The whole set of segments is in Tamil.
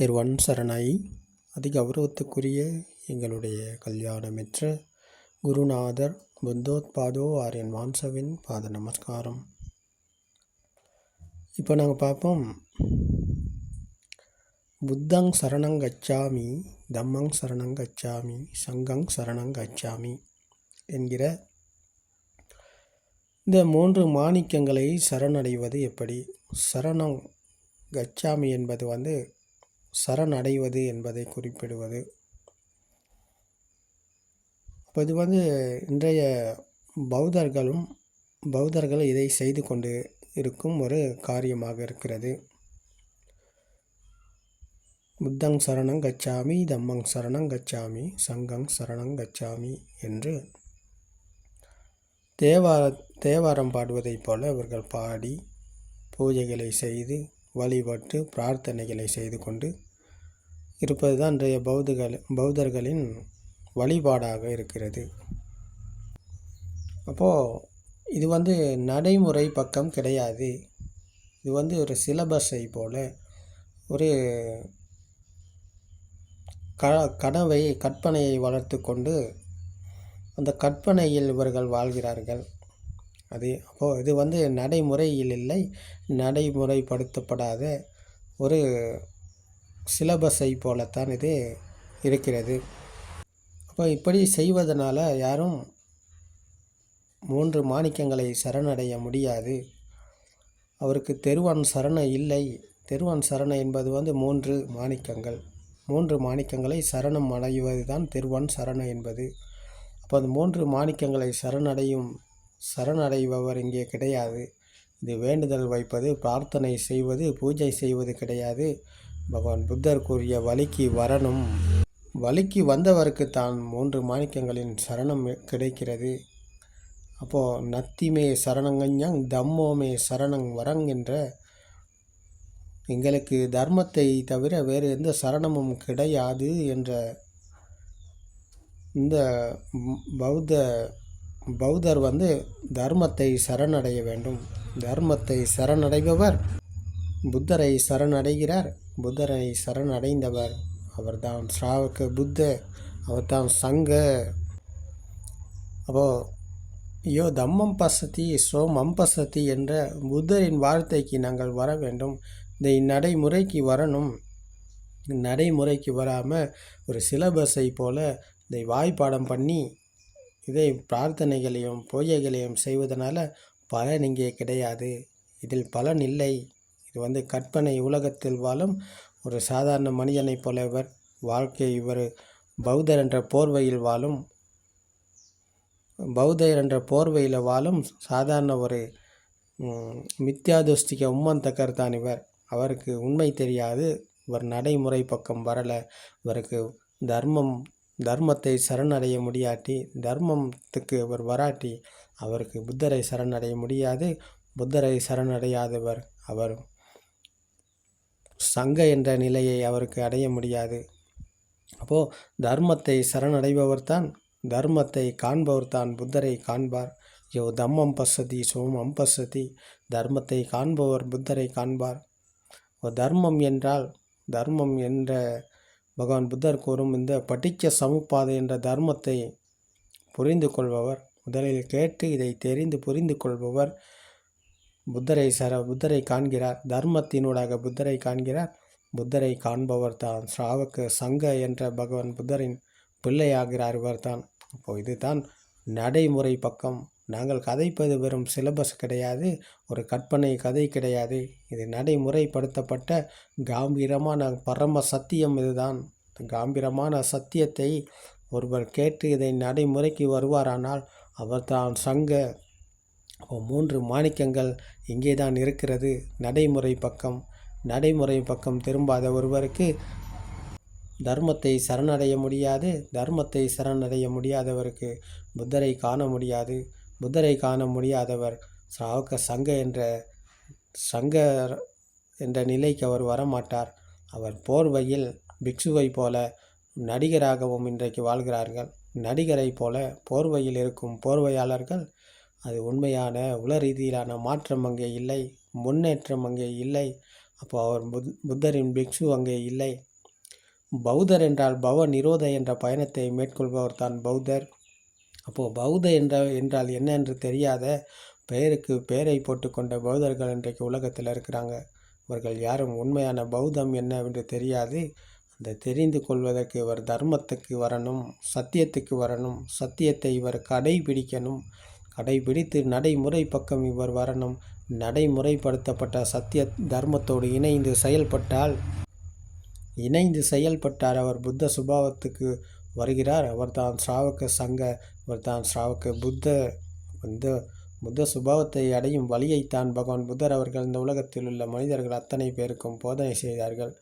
திருவன் சரணாய். அதி கௌரவத்துக்குரிய எங்களுடைய கல்யாணமிற்ற குருநாதர் புத்தோத்பாதோ ஆரியன் வான்சவின் பாத நமஸ்காரம். இப்போ நாங்கள் பார்ப்போம். புத்தங் சரணங் கச்சாமி தம்மங் சரணங் கச்சாமி சங்கங் சரணங் கச்சாமி என்கிற இந்த மூன்று மாணிக்கங்களை சரணடைவது எப்படி? சரணம் கச்சாமி என்பது வந்து சரணடைவது என்பதை குறிப்பிடுவது. அப்போ இது வந்து இன்றைய பௌத்தர்களும் பௌத்தர்கள் இதை செய்து கொண்டு இருக்கும் ஒரு காரியமாக இருக்கிறது. புத்தங் சரணங் கச்சாமி தம்மங் சரணங் கச்சாமி சங்கம் சரணங் கச்சாமி என்று தேவார தேவாரம் பாடுவதைப் போல இவர்கள் பாடி பூஜைகளை செய்து வழிபட்டு பிரார்த்தனைகளை செய்து கொண்டு இருப்பது தான் இன்றைய பௌத்தர்கள் பௌத்தர்களின் வழிபாடாக இருக்கிறது. அப்போது இது வந்து நடைமுறை பக்கம் கிடையாது. இது வந்து ஒரு சிலபஸை போல் ஒரு க கனவை கற்பனையை வளர்த்து கொண்டு அந்த கற்பனையில் இவர்கள் வாழ்கிறார்கள். அது அப்போது இது வந்து நடைமுறையில் இல்லை நடைமுறைப்படுத்தப்படாத ஒரு சிலபஸை போலத்தான் இது இருக்கிறது. அப்போ இப்படி செய்வதனால் யாரும் மூன்று மாணிக்கங்களை சரணடைய முடியாது. அவருக்கு தெருவான் சரண இல்லை. தெருவான் சரண என்பது வந்து மூன்று மாணிக்கங்கள். மூன்று மாணிக்கங்களை சரணம் அடைவது தான் தெருவான் சரண என்பது. அப்போ அந்த மூன்று மாணிக்கங்களை சரணடையும் சரணடைபவர் இங்கே கிடையாது. இது வேண்டுதல் வைப்பது பிரார்த்தனை செய்வது பூஜை செய்வது கிடையாது. பகவான் புத்தர் கூறிய வழிக்கு வரணும். வழிக்கு வந்தவருக்கு தான் மூன்று மாணிக்கங்களின் சரணம் கிடைக்கிறது. அப்போது நத்திமே சரணங்கஞ்சங் தம்மோமே சரணங் வரங் என்ற எங்களுக்கு தர்மத்தை தவிர வேறு எந்த சரணமும் கிடையாது என்ற இந்த பௌத்த பௌத்தர் வந்து தர்மத்தை சரணடைய வேண்டும். தர்மத்தை சரணடைபவர் புத்தரை சரணடைகிறார். புத்தரை சரணடைந்தவர் அவர்தான். ஸ்ராவக புத்த அவர்தான் சங்க. அப்போது ஐயோ தம்மம் பசதி சோமம் பசதி என்ற புத்தரின் வார்த்தைக்கு நாங்கள் வர வேண்டும். இந்த நடைமுறைக்கு வரணும். நடைமுறைக்கு வராமல் ஒரு சிலபஸை போல் இதை வாய்ப்பாடம் பண்ணி இதை பிரார்த்தனைகளையும் பூஜைகளையும் செய்வதனால் பலன் இங்கே கிடையாது. இதில் பலன் இல்லை. இது வந்து கற்பனை உலகத்தில் வாழும் ஒரு சாதாரண மனிதனைப் போல இவர் வாழ்க்கை இவர் பௌத்தர் என்ற போர்வையில் வாழும் பௌத்தர் என்ற போர்வையில் வாழும் சாதாரண ஒரு மித்யாதுஷ்டிக உம்மந்தக்கர் தான் இவர். அவருக்கு உண்மை தெரியாது. இவர் நடைமுறை பக்கம் வரலை. இவருக்கு தர்மம் தர்மத்தை சரணடைய முடியாட்டி தர்மத்துக்கு அவர் வராட்டி அவருக்கு புத்தரை சரணடைய முடியாது. புத்தரை சரணடையாதவர் அவர். சங்க என்ற நிலையை அவருக்கு அடைய முடியாது. அப்போது தர்மத்தை சரணடைபவர் தான் தர்மத்தை காண்பவர் தான் புத்தரை காண்பார். யோ தம்மம் பசதி சோமம் பசதி தர்மத்தை காண்பவர் புத்தரை காண்பார். தர்மம் என்றால் தர்மம் என்ற பகவான் புத்தர் கூறும் இந்த படிக்க சமுப்பாதை என்ற தர்மத்தை புரிந்து கொள்பவர் முதலில் கேட்டு இதை தெரிந்து புரிந்து கொள்பவர் புத்தரை சர புத்தரை காண்கிறார். தர்மத்தினூடாக புத்தரை காண்கிறார். புத்தரை காண்பவர் தான். ஸ்ராவக்கு சங்க என்ற பகவான் புத்தரின் பிள்ளையாகிறார் இவர் தான் அப்போது இதுதான் நடைமுறை பக்கம். நாங்கள் கதைப்பது வெறும் சிலபஸ் கிடையாது ஒரு கற்பனை கதை கிடையாது. இது நடைமுறைப்படுத்தப்பட்ட காம்பீரமான பரம சத்தியம் இதுதான். காம்பீரமான சத்தியத்தை ஒருவர் கேட்டு இதை நடைமுறைக்கு வருவாரானால் அவர் தான் சங்க மூன்று மாணிக்கங்கள் இங்கே தான் இருக்கிறது. நடைமுறை பக்கம். நடைமுறை பக்கம் திரும்பாத ஒருவருக்கு தர்மத்தை சரணடைய முடியாது. தர்மத்தை சரணடைய முடியாதவருக்கு புத்தரை காண முடியாது. புத்தரை காண முடியாதவர் சாவுக்க சங்க என்ற சங்க என்ற நிலைக்கு அவர் வரமாட்டார். அவர் போர்வையில் பிக்ஷுவை போல நடிகராகவும் இன்றைக்கு வாழ்கிறார்கள். நடிகரை போல போர்வையில் இருக்கும் போர்வையாளர்கள் அது உண்மையான உல ரீதியிலான மாற்றம் அங்கே இல்லை முன்னேற்றம் அங்கே இல்லை. அப்போ அவர் புத் புத்தரின் பிக்ஷு அங்கே இல்லை. பௌத்தர் என்றால் பவ நிரோத என்ற பயணத்தை மேற்கொள்பவர் தான் பௌத்தர். அப்போது பௌத்த என்ற என்றால் என்ன என்று தெரியாத பெயருக்கு பெயரை போட்டுக்கொண்ட பௌத்தர்கள் இன்றைக்கு உலகத்தில் இருக்கிறாங்க. இவர்கள் யாரும் உண்மையான பௌத்தம் என்னவென்று தெரியாது. அந்த தெரிந்து கொள்வதற்கு இவர் தர்மத்துக்கு வரணும் சத்தியத்துக்கு வரணும் சத்தியத்தை இவர் கடைபிடிக்கணும். கடைபிடித்து நடைமுறை பக்கம் இவர் வரணும். நடைமுறைப்படுத்தப்பட்ட சத்திய தர்மத்தோடு இணைந்து செயல்பட்டால் இணைந்து செயல்பட்டார் அவர் புத்த சுபாவத்துக்கு வருகிறார். அவர்தான் ஸ்ராவக சங்க இவர்தான் ஸ்ராவக புத்த இந்த புத்த சுபாவத்தை அடையும் வழியைத்தான் பகவான் புத்தர் அவர்கள் இந்த உலகத்தில் உள்ள மனிதர்கள் அத்தனை பேருக்கும் போதனை செய்தார்கள்.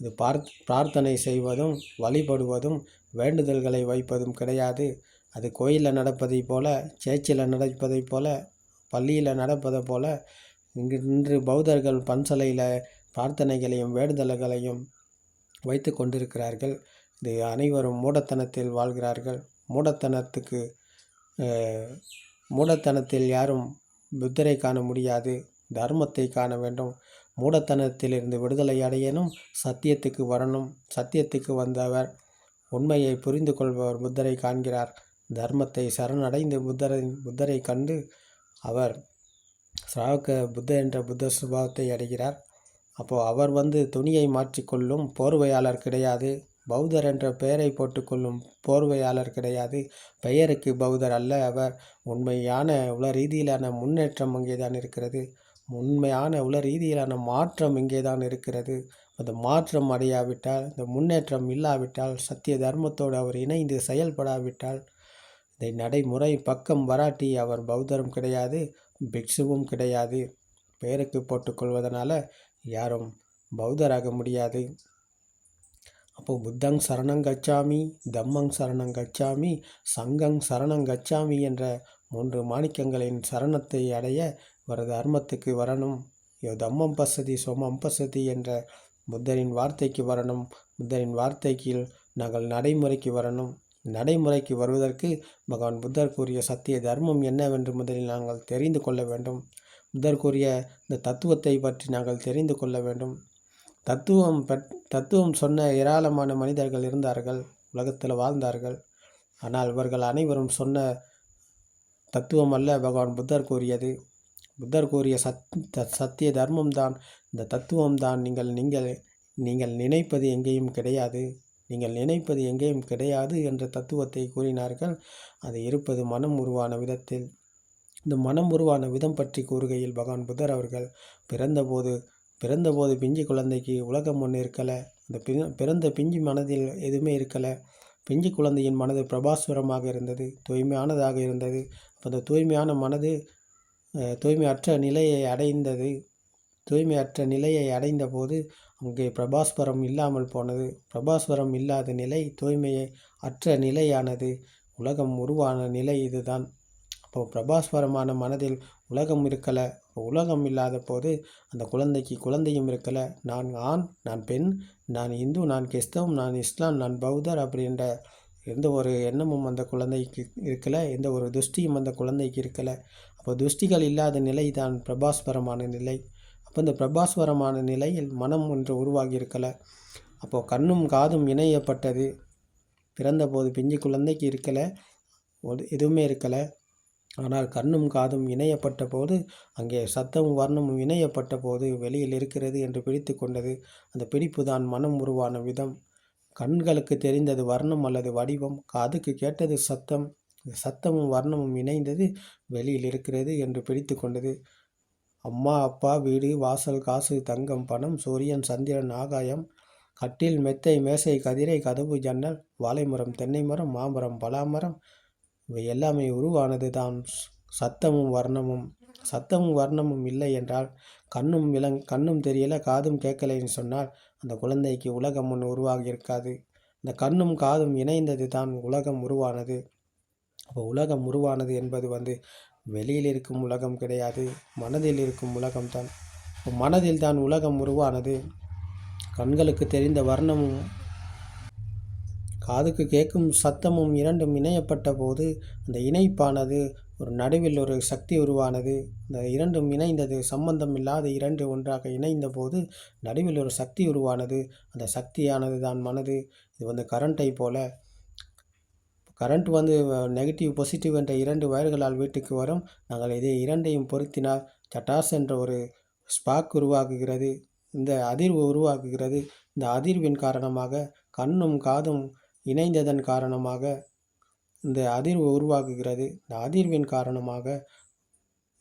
இது பார் பிரார்த்தனை செய்வதும் வழிபடுவதும் வேண்டுதல்களை வைப்பதும் கிடையாது. அது கோயிலில் நடப்பதைப் போல சேச்சில் நடப்பதைப் போல பள்ளியில் நடப்பதை போல இங்கு இன்று பௌத்தர்கள் பன்சலையில் பிரார்த்தனைகளையும் வேண்டுதல்களையும் வைத்து கொண்டிருக்கிறார்கள். இது அனைவரும் மூடத்தனத்தில் வாழ்கிறார்கள். மூடத்தனத்துக்கு மூடத்தனத்தில் யாரும் புத்தரை காண முடியாது தர்மத்தை காண வேண்டும். மூடத்தனத்திலிருந்து விடுதலை அடையணும் சத்தியத்துக்கு வரணும். சத்தியத்துக்கு வந்தவர் உண்மையை புரிந்து கொள்பவர் புத்தரை காண்கிறார். தர்மத்தை சரணடைந்து புத்தரை புத்தரை கண்டு அவர் ஸ்ராவக புத்த என்ற புத்த சுபாவத்தை அடைகிறார். அப்போது அவர் வந்து துணியை மாற்றிக்கொள்ளும் போர்வையாளர் கிடையாது. பௌத்தர் என்ற பெயரை போட்டுக்கொள்ளும் போர்வையாளர் கிடையாது. பெயருக்கு பௌத்தர் அல்ல. அவர் உண்மையான உல ரீதியிலான முன்னேற்றம் அங்கேதான் இருக்கிறது. உண்மையான உல ரீதியிலான மாற்றம் இங்கேதான் இருக்கிறது. அந்த மாற்றம் அடையாவிட்டால் இந்த முன்னேற்றம் இல்லாவிட்டால் சத்திய தர்மத்தோடு அவர் இணைந்து செயல்படாவிட்டால் இதை நடைமுறை பக்கம் வராட்டி அவர் பௌத்தரும் கிடையாது பிக்ஷுவும் கிடையாது. பெயருக்கு போட்டுக்கொள்வதனால யாரும் பௌத்தராக முடியாது. அப்போது புத்தங் சரணங் கச்சாமி தம்மங் சரணங் கச்சாமி சங்கங் சரணங் கச்சாமி என்ற மூன்று மாணிக்கங்களின் சரணத்தை அடைய இவரது தர்மத்துக்கு வரணும். யோ தம்மம் பசதி சோமம் பசதி என்ற புத்தரின் வார்த்தைக்கு வரணும். புத்தரின் வார்த்தைக்கு நாங்கள் நடைமுறைக்கு வரணும். நடைமுறைக்கு வருவதற்கு பகவான் புத்தர் கூறிய சத்திய தர்மம் என்னவென்று முதலில் நாங்கள் தெரிந்து கொள்ள வேண்டும். புத்தர் கூறிய இந்த தத்துவத்தை பற்றி நாங்கள் தெரிந்து கொள்ள வேண்டும். தத்துவம் பற் தத்துவம் சொன்ன ஏராளமான மனிதர்கள் இருந்தார்கள் உலகத்தில் வாழ்ந்தார்கள். ஆனால் இவர்கள் அனைவரும் சொன்ன தத்துவம் அல்ல பகவான் புத்தர் கூறியது. புத்தர் கூறிய சத் த- சத்திய தர்மம் தான். இந்த தத்துவம் தான் நீங்கள் நீங்கள் நீங்கள் நினைப்பது எங்கேயும் கிடையாது. நீங்கள் நினைப்பது எங்கேயும் கிடையாது என்ற தத்துவத்தை கூறினார்கள். அது இருப்பது மனம் உருவான விதத்தில். இந்த மனம் உருவான விதம் பற்றி கூறுகையில் பகவான் புத்தர் அவர்கள் பிறந்தபோது பிறந்தபோது பிஞ்சு குழந்தைக்கு உலகம் ஒன்று இருக்கலை. அந்த பி- பிறந்த பிஞ்சு மனதில் எதுவுமே இருக்கலை. பிஞ்சு குழந்தையின் மனது பிரபாஸ்வரமாக இருந்தது. தூய்மையானதாக இருந்தது. அந்த தூய்மையான மனது தூய்மையற்ற நிலையை அடைந்தது. தூய்மையற்ற நிலையை அடைந்த போது அங்கே பிரபாஸ்வரம் இல்லாமல் போனது. பிரபாஸ்வரம் இல்லாத நிலை தூய்மையை அற்ற நிலையானது. உலகம் உருவான நிலை இதுதான். அப்போ பிரபாஸ்வரமான மனதில் உலகம் இருக்கலை. உலகம் இல்லாத போது அந்த குழந்தைக்கு குழந்தையும் இருக்கலை. நான் ஆண் நான் பெண் நான் இந்து நான் கிறிஸ்தவம் நான் இஸ்லாம் நான் பௌத்தர் அப்படின்ற எந்த ஒரு எண்ணமும் அந்த குழந்தைக்கு இருக்கலை. எந்த ஒரு துஷ்டியும் அந்த குழந்தைக்கு இருக்கலை. அப்போ துஷ்டிகள் இல்லாத நிலை தான் பிரபாஸ்வரமான நிலை. அப்போ இந்த பிரபாஸ்வரமான நிலையில் மனம் ஒன்று உருவாகி இருக்கலை. அப்போது கண்ணும் காதும் இணையப்பட்டது. பிறந்தபோது பிஞ்சு குழந்தைக்கு இருக்கலை. ஒரு எதுவுமே இருக்கலை. ஆனால் கண்ணும் காதும் இணையப்பட்ட போது அங்கே சத்தமும் வர்ணமும் இணையப்பட்ட போது வெளியில் இருக்கிறது என்று பிடித்து கொண்டது. அந்த பிடிப்பு தான் மனம் உருவான விதம். கண்களுக்கு தெரிந்தது வர்ணம் அல்லது வடிவம். காதுக்கு கேட்டது சத்தம். சத்தமும் வர்ணமும் இணைந்தது வெளியில் இருக்கிறது என்று பிடித்து கொண்டது. அம்மா அப்பா வீடு வாசல் காசு தங்கம் பணம் சூரியன் சந்திரன் ஆகாயம் கட்டில் மெத்தை மேசை கதிரை கதவு ஜன்னல் வாழைமரம் தென்னை மரம் மாமரம் பலாமரம் இவை எல்லாமே உருவானது தான் சத்தமும் வர்ணமும் சத்தமும் வர்ணமும் இல்லை என்றால் கண்ணும் விலங் கண்ணும் தெரியல காதும் கேட்கலைன்னு சொன்னால் அந்த குழந்தைக்கு உலகம் ஒன்று உருவாகி இருக்காது. இந்த கண்ணும் காதும் இணைந்தது தான் உலகம் உருவானது. அப்போ உலகம் உருவானது என்பது வந்து வெளியில் இருக்கும் உலகம் கிடையாது மனதில் இருக்கும் உலகம் தான். மனதில் தான் உலகம் உருவானது. கண்களுக்கு தெரிந்த வர்ணமும் காதுக்கு கேட்கும் சத்தமும் இரண்டும் இணையப்பட்ட போது அந்த இணைப்பானது ஒரு நடுவில் ஒரு சக்தி உருவானது. இந்த இரண்டும் இணைந்தது சம்பந்தம் இல்லாத இரண்டு ஒன்றாக இணைந்த போது நடுவில் ஒரு சக்தி உருவானது. அந்த சக்தியானது தான் மனது. இது வந்து கரண்ட்டை போல. கரண்ட் வந்து நெகட்டிவ் பாசிட்டிவ் என்ற இரண்டு வயர்களால் வீட்டுக்கு வரும். நாங்கள் இதை இரண்டையும் பொருத்தினால் சட்டாஸ் என்ற ஒரு ஸ்பாக் உருவாகுகிறது. இந்த அதிர்வு உருவாகுகிறது. இந்த அதிர்வின் காரணமாக கண்ணும் காதும் இணைந்ததன் காரணமாக இந்த அதிர்வு உருவாகுகிறது இந்த அதிர்வின் காரணமாக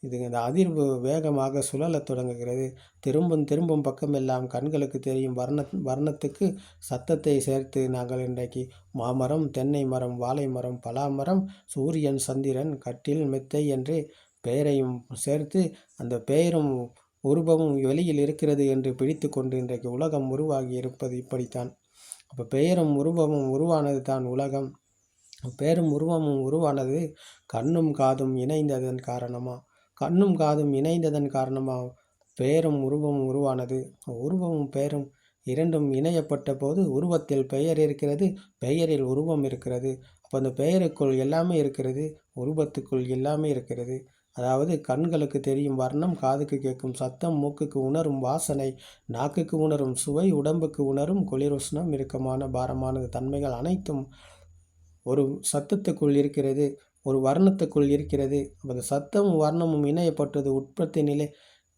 இது இந்த அதிர்வு வேகமாக சுழலத் தொடங்குகிறது. திரும்பும் திரும்பும் பக்கமெல்லாம் கண்களுக்கு தெரியும். வர்ண வர்ணத்துக்கு சத்தத்தை சேர்த்து நாங்கள் இன்றைக்கு மாமரம் தென்னை மரம் வாழை மரம் பலாமரம் சூரியன் சந்திரன் கட்டில் மெத்தை என்று பெயரையும் சேர்த்து அந்த பெயரும் உருவமும் வெளியில் இருக்கிறது என்று பிடித்து கொண்டு இன்றைக்கு உலகம் உருவாகி இருப்பது இப்படித்தான். அப்போ பெயரும் உருவமும் உருவானது தான் உலகம். பெயரும் உருவமும் உருவானது கண்ணும் காதும் இணைந்ததன் காரணமாக கண்ணும் காதும் இணைந்ததன் காரணமாக பெயரும் உருவமும் உருவானது. உருவமும் பெயரும் இரண்டும் இணையப்பட்ட போது உருவத்தில் பெயர் இருக்கிறது பெயரில் உருவம் இருக்கிறது. அப்போ அந்த பெயருக்குள் எல்லாமே இருக்கிறது உருவத்துக்குள் எல்லாமே இருக்கிறது. அதாவது கண்களுக்கு தெரியும் வர்ணம் காதுக்கு கேட்கும் சத்தம் மூக்குக்கு உணரும் வாசனை நாக்குக்கு உணரும் சுவை உடம்புக்கு உணரும் குளிருஷ்ணம் இறுக்கமான பாரமானது தன்மைகள் அனைத்தும் ஒரு சத்தத்துக்குள் இருக்கிறது ஒரு வர்ணத்துக்குள் இருக்கிறது. அந்த சத்தமும் வர்ணமும் இணையப்பட்டது உற்பத்தி நிலை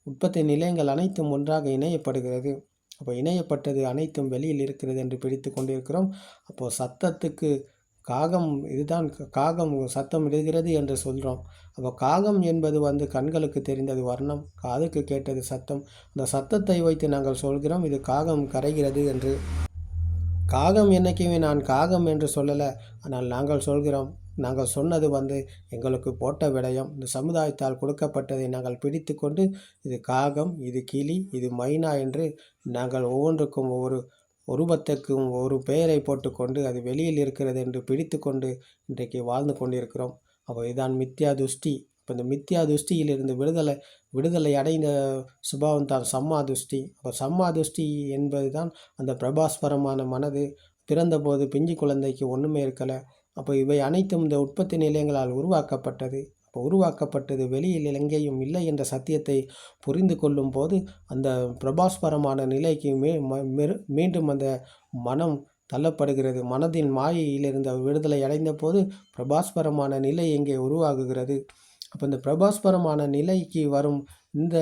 உற்பத்தி நிலையங்கள் அனைத்தும் ஒன்றாக இணையப்படுகிறது. அப்போ இணையப்பட்டது அனைத்தும் வெளியில் இருக்கிறது என்று பிடித்து கொண்டிருக்கிறோம். அப்போது சத்தத்துக்கு காகம் இதுதான் காகம் சத்தம் இடுகிறது என்று சொல்கிறோம் அப்போ காகம் என்பது வந்து கண்களுக்கு தெரிந்தது வர்ணம் காதுக்கு கேட்டது சத்தம். அந்த சத்தத்தை வைத்து நாங்கள் சொல்கிறோம் இது காகம் கரைகிறது என்று. காகம் என்றைக்குமே நான் காகம் என்று சொல்லலை ஆனால் நாங்கள் சொல்கிறோம். நாங்கள் சொன்னது வந்து எங்களுக்கு போட்ட விடயம். இந்த சமுதாயத்தால் கொடுக்கப்பட்டதை நாங்கள் பிடித்து கொண்டு இது காகம் இது கிளி இது மைனா என்று நாங்கள் ஒவ்வொன்றுக்கும் ஒவ்வொரு உருவத்துக்கும் ஒரு பெயரை போட்டுக்கொண்டு அது வெளியில் இருக்கிறது என்று பிடித்து கொண்டு இன்றைக்கு வாழ்ந்து கொண்டிருக்கிறோம். அப்போ இதுதான் மித்யா துஷ்டி. இப்போ இந்த மித்யா துஷ்டியிலிருந்து விடுதலை விடுதலை அடைந்த சுபாவம் தான் சம்மா துஷ்டி. அப்போ சம்மா துஷ்டி என்பது தான் அந்த பிரபாஸ்பரமான மனது. பிறந்தபோது பிஞ்சு குழந்தைக்கு ஒன்றுமே இருக்கலை. அப்போ இவை அனைத்தும் இந்த உற்பத்தி நிலையங்களால் உருவாக்கப்பட்டது. உருவாக்கப்பட்டது வெளியில் எங்கேயும் இல்லை என்ற சத்தியத்தை புரிந்து கொள்ளும் போது அந்த பிரபாஸ்பரமான நிலைக்கு மே மீண்டும் அந்த மனம் தள்ளப்படுகிறது. மனதின் மாயையிலிருந்து விடுதலை அடைந்த போது பிரபாஸ்பரமான நிலை எங்கே உருவாகுகிறது? அப்போ இந்த பிரபாஸ்பரமான நிலைக்கு வரும் இந்த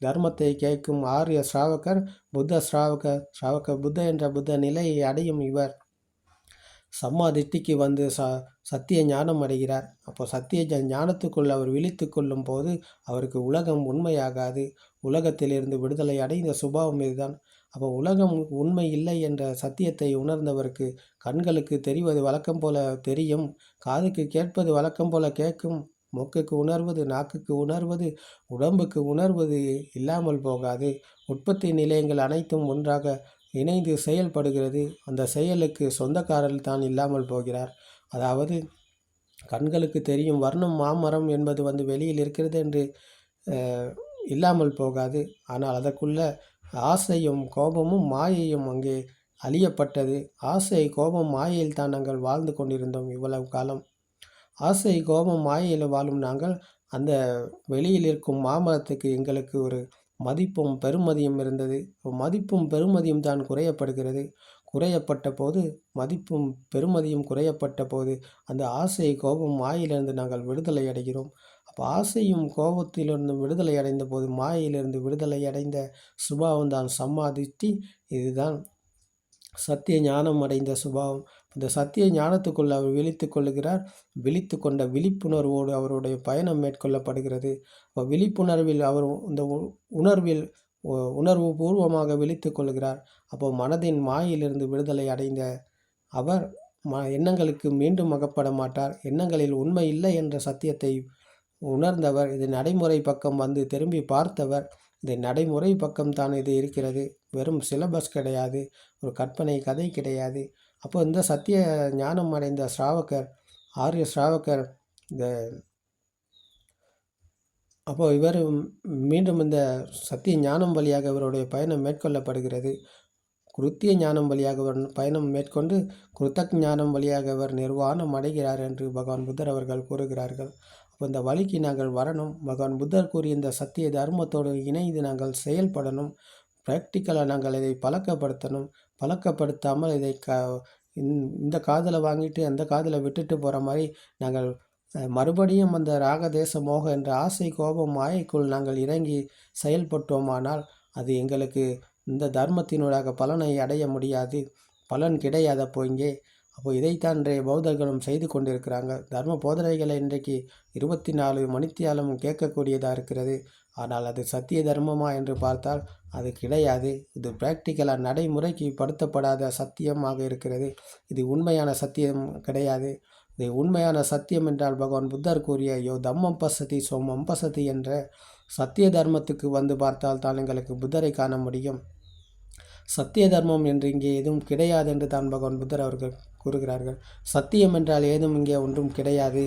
தர்மத்தை கேட்கும் ஆரிய ஸ்ராவகர் புத்த ஸ்ராவக ஸ்ராவக புத்த என்ற புத்த நிலையை அடையும் இவர். சம்மா திட்டிக்கு வந்து ச சத்திய ஞானம் அடைகிறார். அப்போ சத்திய ஞானத்துக்குள் அவர் விழித்து கொள்ளும் போது அவருக்கு உலகம் உண்மையாகாது. உலகத்திலிருந்து விடுதலை அடைந்த சுபாவம் இதுதான். அப்போ உலகம் உண்மை இல்லை என்ற சத்தியத்தை உணர்ந்தவருக்கு கண்களுக்கு தெரிவது வழக்கம் போல தெரியும். காதுக்கு கேட்பது வழக்கம் போல கேட்கும். மூக்குக்கு உணர்வது நாக்குக்கு உணர்வது உடம்புக்கு உணர்வது இல்லாமல் போகாது. உற்பத்தி நிலையங்கள் அனைத்தும் ஒன்றாக இணைந்து செயல்படுகிறது. அந்த செயலுக்கு சொந்தக்காரர் தான் இல்லாமல் போகிறார். அதாவது கண்களுக்கு தெரியும் வர்ணம் மாமரம் என்பது வந்து வெளியில் இருக்கிறது என்று இல்லாமல் போகாது. ஆனால் அதற்குள்ள ஆசையும் கோபமும் மாயையும் அங்கே அழியப்பட்டது. ஆசை கோபம் மாயையில் தான் நாங்கள் வாழ்ந்து கொண்டிருந்தோம் இவ்வளவு காலம். ஆசை கோபம் மாயையில் வாழும் நாங்கள் அந்த வெளியில் இருக்கும் மாமரத்துக்கு எங்களுக்கு ஒரு மதிப்பும் பெருமதியும் இருந்தது. மதிப்பும் பெருமதியும் தான் குறையப்படுகிறது. குறையப்பட்ட போது மதிப்பும் பெருமதியும் குறையப்பட்ட போது அந்த ஆசை கோபம் மாயிலிருந்து நாங்கள் விடுதலை அடைகிறோம். அப்போ ஆசையும் கோபத்திலிருந்து விடுதலை அடைந்த போது மாயிலிருந்து விடுதலை அடைந்த சுபாவம் தான் சம்மாதிஷ்டி இதுதான் சத்திய ஞானம் அடைந்த சுபாவம். இந்த சத்திய ஞானத்துக்குள் அவர் விழித்து கொள்ளுகிறார். விழித்து கொண்ட விழிப்புணர்வோடு அவருடைய பயணம் மேற்கொள்ளப்படுகிறது. விழிப்புணர்வில் அவர் இந்த உணர்வில் உணர்வு பூர்வமாக விழித்து கொள்கிறார். அப்போ மனதின் மாயிலிருந்து விடுதலை அடைந்த அவர் ம எண்ணங்களுக்கு மீண்டும் அகப்பட மாட்டார். எண்ணங்களில் உண்மை இல்லை என்ற சத்தியத்தை உணர்ந்தவர். இது நடைமுறை பக்கம் வந்து திரும்பி பார்த்தவர். இந்த நடைமுறை பக்கம் தான் இது இருக்கிறது. வெறும் சிலபஸ் கிடையாது. ஒரு கற்பனை கதை கிடையாது. அப்போ இந்த சத்திய ஞானம் அடைந்த ஸ்ராவகர் ஆரிய ஸ்ராவகர் இந்த அப்போ இவர் மீண்டும் இந்த சத்திய ஞானம் வழியாக இவருடைய பயணம் மேற்கொள்ளப்படுகிறது. குருத்திய ஞானம் வழியாக அவர் பயணம் மேற்கொண்டு குருத்தக் ஞானம் வழியாக அவர் நிர்வாணம் அடைகிறார் என்று பகவான் புத்தர் அவர்கள் கூறுகிறார்கள். அப்போ இந்த வழிக்கு நாங்கள் வரணும். பகவான் புத்தர் கூறிய இந்த சத்திய தர்மத்தோடு இணைந்து நாங்கள் செயல்படணும். ப்ராக்டிக்கலாக நாங்கள் இதை பழக்கப்படுத்தணும். பழக்கப்படுத்தாமல் இதை க இந்த- இந்த காதில் வாங்கிட்டு அந்த காதில் விட்டுட்டு போகிற மாதிரி நாங்கள் மறுபடியும் அந்த ராகதேச மோக என்ற ஆசை கோபம் மாயைக்குள் நாங்கள் இறங்கி செயல்பட்டோமானால் அது எங்களுக்கு இந்த தர்மத்தினூடாக பலனை அடைய முடியாது. பலன் கிடையாது அப்போ இங்கே அப்போ இதைத்தான் இன்றைய பௌத்தர்களும் செய்து கொண்டிருக்கிறாங்க. தர்ம போதனைகளை இன்றைக்கு இருபத்தி நாலு மணித்தியாலமும் கேட்கக்கூடியதாக இருக்கிறது. ஆனால் அது சத்திய தர்மமா என்று பார்த்தால் அது கிடையாது. இது பிராக்டிக்கலாக நடைமுறைக்கு படுத்தப்படாத சத்தியமாக இருக்கிறது. இது உண்மையான சத்தியம் கிடையாது. இது உண்மையான சத்தியம் என்றால் பகவான் புத்தர் கூறிய யோ தம்மம் பசதி சோமம் பசதி என்ற சத்திய தர்மத்துக்கு வந்து பார்த்தால் தான் எங்களுக்கு புத்தரை காண முடியும். சத்திய தர்மம் என்று இங்கே எதுவும் கிடையாது என்று தான் பகவான் புத்தர் அவர்கள் கூறுகிறார்கள். சத்தியம் என்றால் ஏதும் இங்கே ஒன்றும் கிடையாது.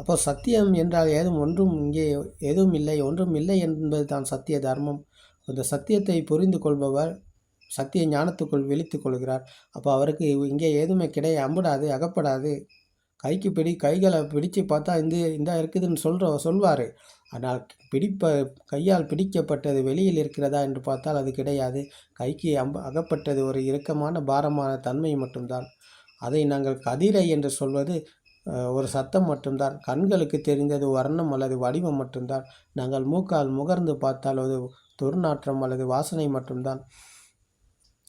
அப்போ சத்தியம் என்றால் ஏதும் ஒன்றும் இங்கே எதுவும் இல்லை ஒன்றும் இல்லை என்பது தான் சத்திய தர்மம் அந்த சத்தியத்தை புரிந்து கொள்பவர் சத்திய ஞானத்துக்குள் விழித்து கொள்கிறார். அப்போ அவருக்கு இங்கே எதுவுமே கிடையாது அம்படாது அகப்படாது. கைக்கு பிடி கைகளை பிடிச்சு பார்த்தா இந்த இந்த இருக்குதுன்னு சொல்கிற சொல்வார். ஆனால் பிடிப்ப கையால் பிடிக்கப்பட்டது வெளியில் இருக்கிறதா என்று பார்த்தால் அது கிடையாது. கைக்கு அம்ப அகப்பட்டது ஒரு இறுக்கமான பாரமான தன்மை மட்டும்தான். அதை நாங்கள் கதிரை என்று சொல்வது ஒரு சத்தம் மட்டும்தான். கண்களுக்கு தெரிந்தது வர்ணம் அல்லது வடிவம் மட்டும்தான். நாங்கள் மூக்கால் முகர்ந்து பார்த்தால் அது துர்நாற்றம் அல்லது வாசனை மட்டும்தான்.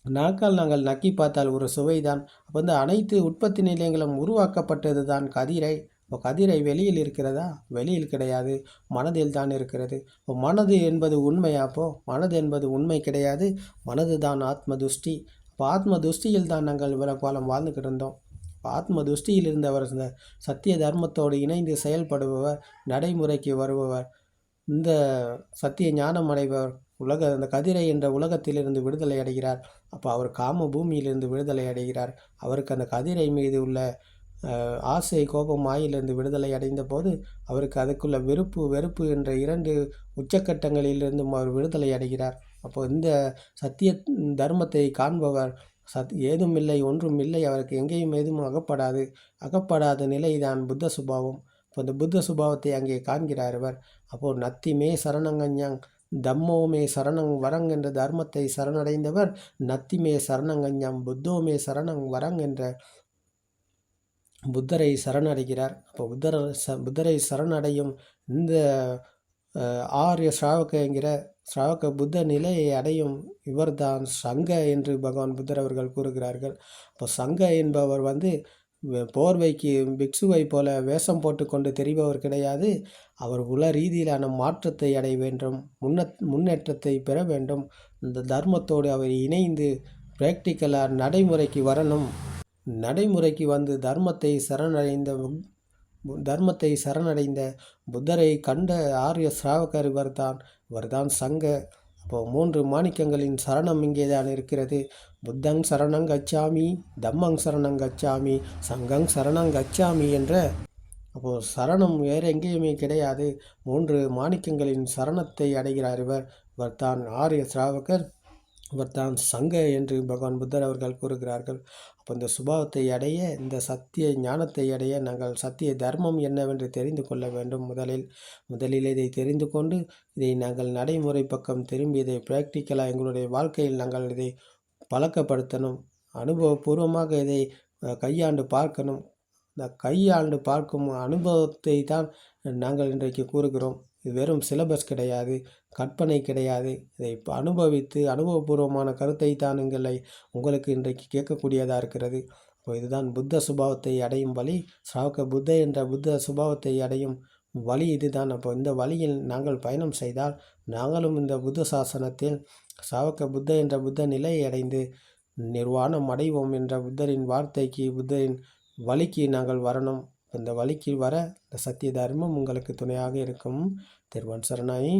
நாக்கால் நாங்கள் நக்கி பார்த்தால் ஒரு சுவைதான். அப்போ வந்து அனைத்து உற்பத்தி நிலையங்களும் உருவாக்கப்பட்டது தான் கதிரை. இப்போ கதிரை வெளியில் இருக்கிறதா? வெளியில் கிடையாது. மனதில் தான் இருக்கிறது. இப்போ மனது என்பது உண்மையாப்போ மனது என்பது உண்மை கிடையாது. மனது தான் ஆத்ம துஷ்டி அப்போ ஆத்ம துஷ்டியில் தான் நாங்கள் இவ்வளவு காலம் வாழ்ந்துக்கிட்டு இருந்தோம். ஆத்ம துஷ்டியில் இருந்தவர் இந்த சத்திய தர்மத்தோடு இணைந்து செயல்படுபவர் நடைமுறைக்கு வருபவர். இந்த சத்திய ஞானம் அடைபவர் உலக அந்த கதிரை என்ற உலகத்திலிருந்து விடுதலை அடைகிறார். அப்போ அவர் காம பூமியிலிருந்து விடுதலை அடைகிறார். அவருக்கு அந்த கதிரை மீது உள்ள ஆசை கோபம் மாயிலிருந்து விடுதலை அடைந்த போது அவருக்கு அதுக்குள்ள வெறுப்பு வெறுப்பு என்ற இரண்டு உச்சக்கட்டங்களிலிருந்தும் அவர் விடுதலை அடைகிறார். அப்போ இந்த சத்திய தர்மத்தை காண்பவர் சத் ஏதும் இல்லை ஒன்றும் இல்லை அவருக்கு எங்கேயும் எதுவும் அகப்படாது அகப்படாத நிலைதான் புத்த சுபாவம். இப்போ இந்த புத்த சுபாவத்தை அங்கே காண்கிறார் இவர். அப்போது நத்திமே சரணங்கஞ்சாங் தம்மோமே சரணங் வரங் என்ற தர்மத்தை சரணடைந்தவர் நத்திமே சரணங்கஞ்சம் புத்தோமே சரணங் வரங் என்ற புத்தரை சரணடைகிறார். அப்போ புத்தர் ச புத்தரை சரணடையும் இந்த ஆரிய ஸ்ராவக என்கிற ஸ்ராவக புத்த நிலையை அடையும் இவர்தான் சங்க என்று பகவான் புத்தர் அவர்கள் கூறுகிறார்கள். அப்போ சங்க என்பவர் வந்து போர்வைக்கு பிக்ஷுவை போல வேஷம் போட்டுக்கொண்டு தெரிபவர் கிடையாது. அவர் உல ரீதியிலான மாற்றத்தை அடைய வேண்டும் முன்ன முன்னேற்றத்தை பெற வேண்டும். இந்த தர்மத்தோடு அவர் இணைந்து பிராக்டிக்கலாக நடைமுறைக்கு வரணும். நடைமுறைக்கு வந்து தர்மத்தை சரணடைந்த தர்மத்தை சரணடைந்த புத்தரை கண்ட ஆரிய சிராவகர் இவர்தான். இவர்தான் சங்க அப்போது மூன்று மாணிக்கங்களின் சரணம் இங்கே தான் இருக்கிறது. புத்தங் சரணங் கச்சாமி தம்மங் சரணங் கச்சாமி சங்கங் சரணங் கச்சாமி என்ற அப்போது சரணம் வேறு எங்கேயுமே கிடையாது. மூன்று மாணிக்கங்களின் சரணத்தை அடைகிறார் இவர். இவர் தான் ஆரிய சிராவகர். இவர் தான் சங்க என்று பகவான் புத்தர் அவர்கள் கூறுகிறார்கள். அப்போ இந்த சுபாவத்தை அடைய இந்த சத்திய ஞானத்தை அடைய நாங்கள் சத்திய தர்மம் என்னவென்று தெரிந்து கொள்ள வேண்டும். முதலில் முதலில் இதை தெரிந்து கொண்டு இதை நாங்கள் நடைமுறை பக்கம் திரும்பி இதை ப்ராக்டிக்கலாக எங்களுடைய வாழ்க்கையில் நாங்கள் இதை பழக்கப்படுத்தணும். அனுபவபூர்வமாக இதை கையாண்டு பார்க்கணும். இந்த கையாண்டு பார்க்கும் அனுபவத்தை தான் நாங்கள் இன்றைக்கு கூறுகிறோம். இது வெறும் சிலபஸ் கிடையாது கற்பனை கிடையாது. இதை அனுபவித்து அனுபவபூர்வமான கருத்தை தான் எங்களை உங்களுக்கு இன்றைக்கு கேட்கக்கூடியதாக இருக்கிறது. இப்போ இதுதான் புத்த சுபாவத்தை அடையும் வழி. சாவக புத்த என்ற புத்த சுபாவத்தை அடையும் வழி இதுதான். அப்போ இந்த வழியில் நாங்கள் பயணம் செய்தால் நாங்களும் இந்த புத்த சாசனத்தில் சாவக புத்த என்ற புத்த நிலையை அடைந்து நிர்வாணம் அடைவோம் என்ற புத்தரின் வார்த்தைக்கு புத்தரின் வழிக்கு நாங்கள் வரணும். இந்த வழிக்கு வர இந்த சத்திய தர்மம் உங்களுக்கு துணையாக இருக்கும். திருவன் சரணாயி